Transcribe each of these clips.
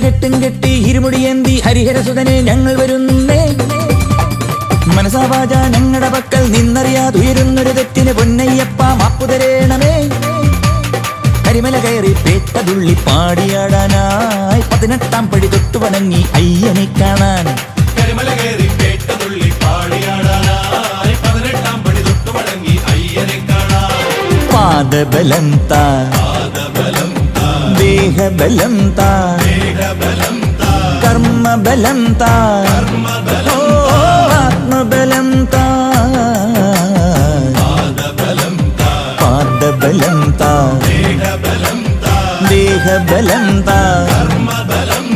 കെട്ടും കെട്ടി ഇരുമുടിയേന്തി ഹരിഹരസുതനെ ഞങ്ങൾ വരുന്നേ മനസാവാച ഞങ്ങളുടെ പക്കൽ നിന്നറിയാതുയരുന്നൊരു തെറ്റിന് പൊന്നയ്യപ്പ മാപ്പു തരേണമേ. കരിമല കയറി പേട്ടതുള്ളി പാടിയാടാനായി പതിനെട്ടാം പടി തൊട്ടു വണങ്ങി അയ്യനെ കാണാൻ. കരിമല കയറി പേട്ടതുള്ളി പാടിയാടാനായി പതിനെട്ടാം പടി തൊട്ടു വണങ്ങി അയ്യനെ കാണാൻ. പാദബലന്താ പാദബലം താ. ദേഹബലം താ കർമ്മബലം താ ആത്മബലം താ പാദബലം താ ദേഹബലം താ കർമ്മബലം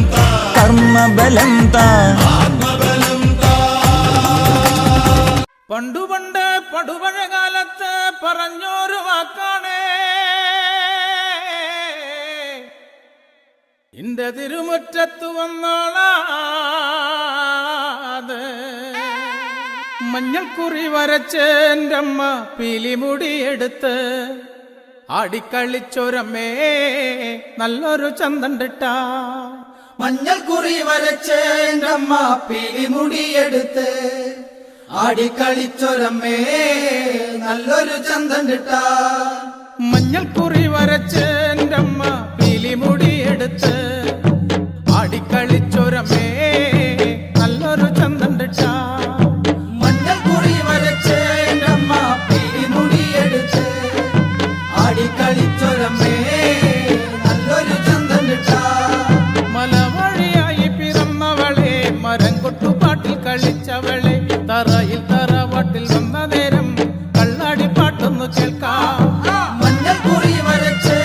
താ പണ്ടുപണ്ട് പടുപഴകാലത്ത് പറഞ്ഞോരു വാക്കാണ്. ഇന്റെ തിരുമുറ്റത്ത് വന്നോളാതെ. മഞ്ഞൾക്കുറി വരച്ച് പിലിമുടിയെടുത്ത് ആടിക്കളിച്ചൊരമ്മേ നല്ലൊരു ചന്തണ്ടിട്ട. മഞ്ഞൾ കുറി വരച്ച് എന്റെ അമ്മ പിലിമുടിയെടുത്ത് ആടിക്കളിച്ചൊരമ്മേ നല്ലൊരു ചന്തണ്ടിട്ട. മഞ്ഞൾക്കുറി കളിച്ചവളെ തറയിൽ തറവാട്ടിൽ വന്ന നേരം കള്ളാടി പാട്ടൊന്നു കേൾക്കാം. വരച്ച്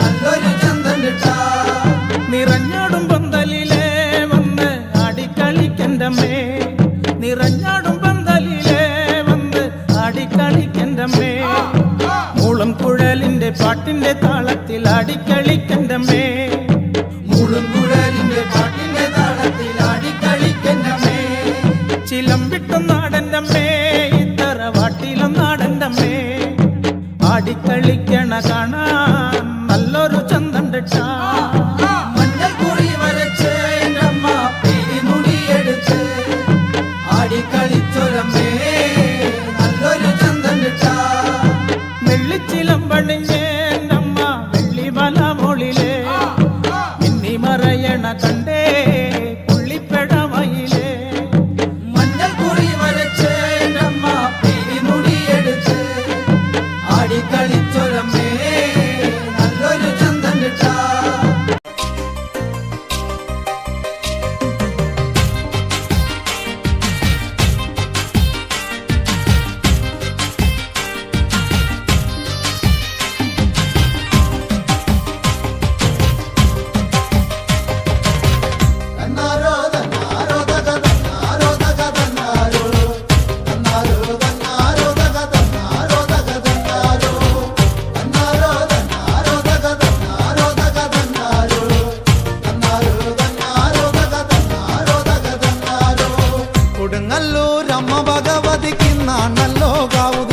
നല്ലൊരു നിറഞ്ഞാടും പന്തലിലെ വന്ന് നിറഞ്ഞാടും പന്തലിലെ വന്ന് ആടിക്കളിക്കന്റമ്മേ മൂളം കുഴലിന്റെ പാട്ടിന്റെ താളത്തിൽ ആടിക്കളിക്കന്റമ്മേ ആടിക്കളിക്കണ കാണാൻ നല്ലൊരു ചന്തണ്ടിട്ട മഞ്ഞൾ കുറി വരച്ച് എന്റെ അമ്മ പിരിമുടിയെടുത്ത് ആടിക്കളിച്ചൊരമ്മേ നല്ലൊരു ചന്തം കിട്ട വെള്ളിച്ചിലം പണിഞ്ഞേ അമ്മ വെള്ളിമല മോളിലെ മിന്നി മറയണ കണ്ടേ. గంగల్లో రమ్మ భగవతి కిన్నాన్నల్లో కావుదు